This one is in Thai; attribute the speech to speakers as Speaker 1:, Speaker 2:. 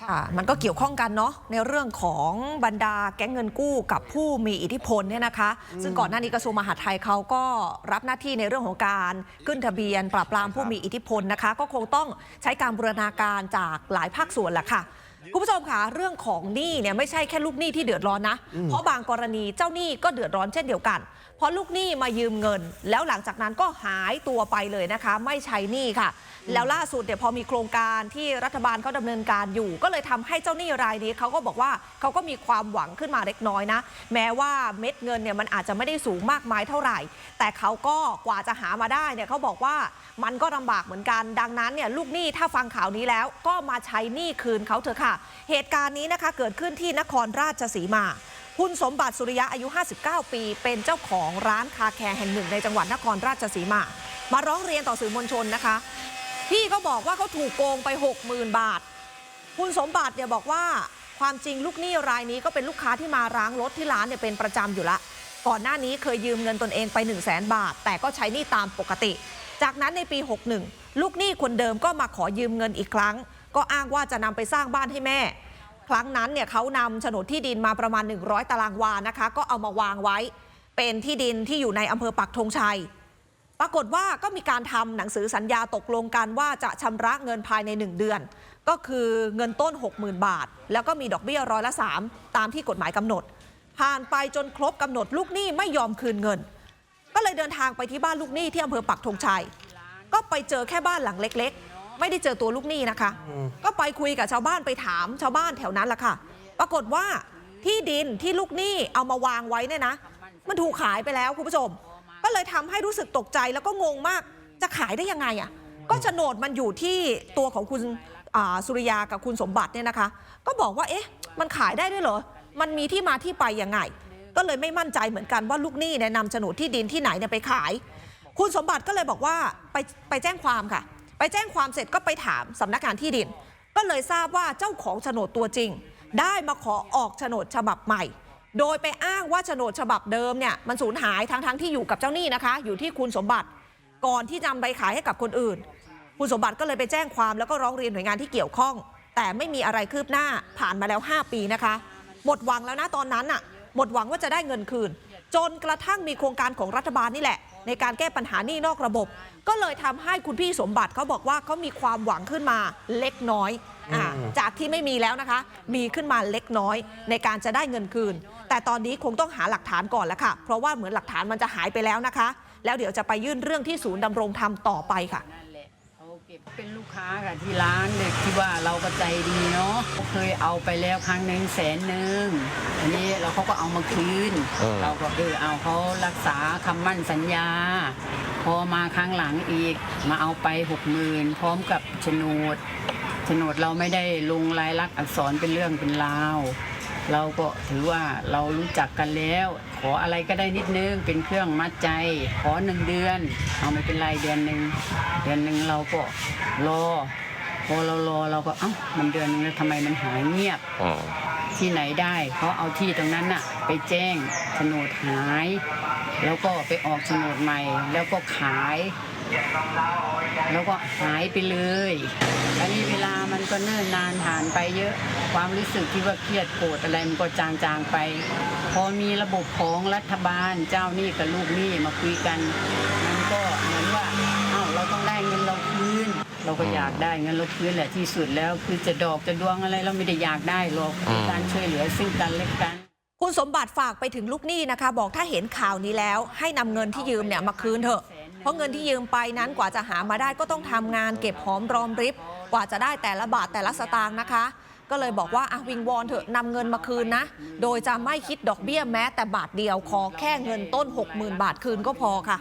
Speaker 1: ค่ะ มันก็เกี่ยวข้องกันเนาะในเรื่องของบรรดาแก๊งเงินกู้กับผู้มีอิทธิพลเนี่ยนะคะ ซึ่งก่อนหน้านี้กระทรวงมหาดไทยเขาก็รับหน้าที่ในเรื่องของการขึ้นทะเบียน ปราบปรามผู้มีอิทธิพลนะคะ ก็คงต้องใช้การบูรณาการจากหลายภาคส่วนแหละค่ะคุณผู้ชมคะเรื่องของหนี้เนี่ยไม่ใช่แค่ลูกหนี้ที่เดือดร้อนนะ เพราะบางกรณีเจ้าหนี้ก็เดือดร้อนเช่นเดียวกันเพ ราะลูกหนี้มายืมเงิน แล้วหลังจากนั้นก็หายตัวไปเลยนะคะ ไม่ใช้หนี้ค่ะ แล้วล่าสุดเนี่ยพอมีโครงการที่รัฐบาลเขาดำเนินการอยู่ ก็เลยทำให้เจ้าหนี้รายนี้เขาก็บอกว่าเขาก็มีความหวังขึ้นมาเล็กน้อยนะ แม้ว่าเม็ดเงินเนี่ยมันอาจจะไม่ได้สูงมากมายเท่าไหร่ แต่เขาก็กว่าจะหามาได้เนี่ยเขาบอกว่ามันก็ลำบากเหมือนกัน ดังนั้นเนี่ยลูกหนี้ถ้าฟังข่าวนี้แล้วก็มาใช้หนี้คืนเขาเถอะค่ะ เหตุการณ์นี้นะคะเกิดขึ้นที่นครราชสีมา คุณสมบัติสุริยะอายุ 59 ปี เป็นเจ้าของร้านคาแคร์แห่งหนึ่งในจังหวัดนครราชสีมา มาร้องเรียนต่อสื่อมวลชนนะคะ พี่ก็บอกว่าเขาถูกโกงไป 60,000 บาท คุณสมบัติเนี่ยบอกว่าความจริงลูกหนี้รายนี้ก็เป็นลูกค้าที่มาร้างรถที่ร้านเนี่ยเป็นประจำอยู่ละ ก่อนหน้านี้เคยยืมเงินตนเองไป 1 0 0 0 0แบาท แต่ก็ใช้หนี้ตามปกติ จากนั้นในปี 61 ลูกหนี้คนเดิมก็มาขอยืมเงินอีกครั้ง ก็อ้างว่าจะนำไปสร้างบ้านให้แม่ ครั้งนั้นเนี่ยเขานำโฉนดที่ดินมาประมาณ 100 ตารางวานะคะ ก็เอามาวางไว้ เป็นที่ดินที่อยู่ในอำเภอปักธงชัย ปรากฏว่าก็มีการทำหนังสือสัญญาตกลงกันว่าจะชำระเงินภายใน 1 เดือน ก็คือเงินต้น 60,000 บาท แล้วก็มีดอกเบี้ยร้อยละ 3 ตามที่กฎหมายกำหนด ผ่านไปจนครบกำหนดลูกหนี้ไม่ยอมคืนเงิน ก็เลยเดินทางไปที่บ้านลูกหนี้ที่อำเภอปักธงชัย ก็ไปเจอแค่บ้านหลังเล็ก ๆ ไม่ได้เจอตัวลูกหนี้นะคะ ก็ไปคุยกับชาวบ้านไปถามชาวบ้านแถวนั้นละค่ะ ปรากฏว่าที่ดินที่ลูกหนี้เอามาวางไว้เนี่ยนะ มันถูกขายไปแล้วคุณผู้ชม ก็เลยทำให้รู้สึกตกใจแล้วก็งงมากจะขายได้ยังไงอะก็โฉนดมันอยู่ที่ตัวของคุณอ่าสุริยากับคุณสมบัติเนี่ยนะคะ ก็บอกว่าเอ๊ะ มันขายได้ด้วยเหรอ มันมีที่มาที่ไปยังไง ก็เลยไม่มั่นใจเหมือนกันว่าลูกหนี้เนี่ยนำโฉนดที่ดินที่ไหนเนี่ยไปขาย คุณสมบัติก็เลยบอกว่าไปไปแจ้งความค่ะ ไปแจ้งความเสร็จก็ไปถามสำนักงานที่ดิน ก็เลยทราบว่าเจ้าของโฉนดตัวจริง ได้มาขอออกโฉนดฉบับใหม่ โดยไปอ้างว่าโฉนดฉบับเดิมเนี่ยมันสูญหายทั้งๆที่อยู่กับเจ้าหนี้นะคะ อยู่ที่คุณสมบัติก่อนที่จะนำไปขายให้กับคนอื่น คุณสมบัติก็เลยไปแจ้งความแล้วก็ร้องเรียนหน่วยงานที่เกี่ยวข้อง แต่ไม่มีอะไรคืบหน้าผ่านมาแล้ว 5 ปีนะคะ หมดหวังแล้วนะตอนนั้นน่ะหมดหวังว่าจะได้เงินคืน จนกระทั่งมีโครงการของรัฐบาลนี่แหละ ในการแก้ปัญหาหนี้นอกระบบ ก็เลยทำให้คุณพี่สมบัติเขาบอกว่าเขามีความหวังขึ้นมาเล็กน้อยอ่าจากที่ไม่มีแล้วนะคะ มีขึ้นมาเล็กน้อยในการจะได้เงินคืน แต่ตอนนี้คงต้องหาหลักฐานก่อนแล้วค่ะ เพราะว่าเหมือนหลักฐานมันจะหายไปแล้วนะคะ แล้วเดี๋ยวจะไปยื่นเรื่องที่ศูนย์ดำรงธรรมต่อไปค่ะ
Speaker 2: ก็บเป็นลูกค้าค่ะที่ร้านเด็กที่ว่าเราก็ใจดีเนาะเขาเคยเอาไปแล้วครั้งหนึ่งแสนหนึ่งอันนี้เราเขาก็เอามาคืน
Speaker 3: เออ
Speaker 2: เราก็เออเอาเขารักษาคำมั่นสัญญา พอมาครั้งหลังอีกมาเอาไปหกหมื่นพร้อมกับโฉนดโฉนดเราไม่ได้ลงลายลักษณ์อักษรเป็นเรื่องเป็นราว เราก็ถือว่าเรารู้จักกันแล้ว ขออะไรก็ได้นิดนึงเป็นเครื่องมัดใจ ขอหนึ่งเดือน เอาไม่เป็นไรเดือนหนึ่งเดือนหนึ่งเราก็รอพอเรารอเราก็เอ้ามันเดือนนึงแล้วทำไมมันหายเงียบ
Speaker 3: อ๋อ
Speaker 2: ที่ไหนได้เขาเอาที่ตรงนั้นน่ะ ไปแจ้งโฉนดหาย แล้วก็ไปออกโฉนดใหม่ แล้วก็ขาย แล้วก็หายไปเลยอันนี้เวลามันก็เนิ่นนานผ่านไปเยอะ ความรู้สึกที่ว่าเครียดโกรธอะไรมันก็จางๆไป พอมีระบบของรัฐบาลเจ้าหนี้กับลูกหนี้มาคุยกัน มันก็เหมือนว่าเอ้าเราต้องได้เงินเราคืน เราก็อยากได้เงินเราคืนแหละที่สุดแล้ว คือจะดอกจะดวงอะไรเราไม่ได้อยากได้หรอกคือการช่วยเหลือซึ่งกันและกัน
Speaker 1: คุณสมบัติฝากไปถึงลูกหนี้นะคะ บอกถ้าเห็นข่าวนี้แล้ว ให้นำเงินที่ยืมเนี่ยมาคืนเถอะ เพราะเงินที่ยืมไปนั้นกว่าจะหามาได้ก็ต้องทำงานเก็บหอมรอมริบ กว่าจะได้แต่ละบาทแต่ละสตางค์นะคะ ก็เลยบอกว่าอะวิงวอนเถอะนำเงินมาคืนนะ โดยจะไม่คิดดอกเบี้ยแม้แต่บาทเดียวขอแค่เงินต้น 60,000 บาทคืนก็พอค่ะ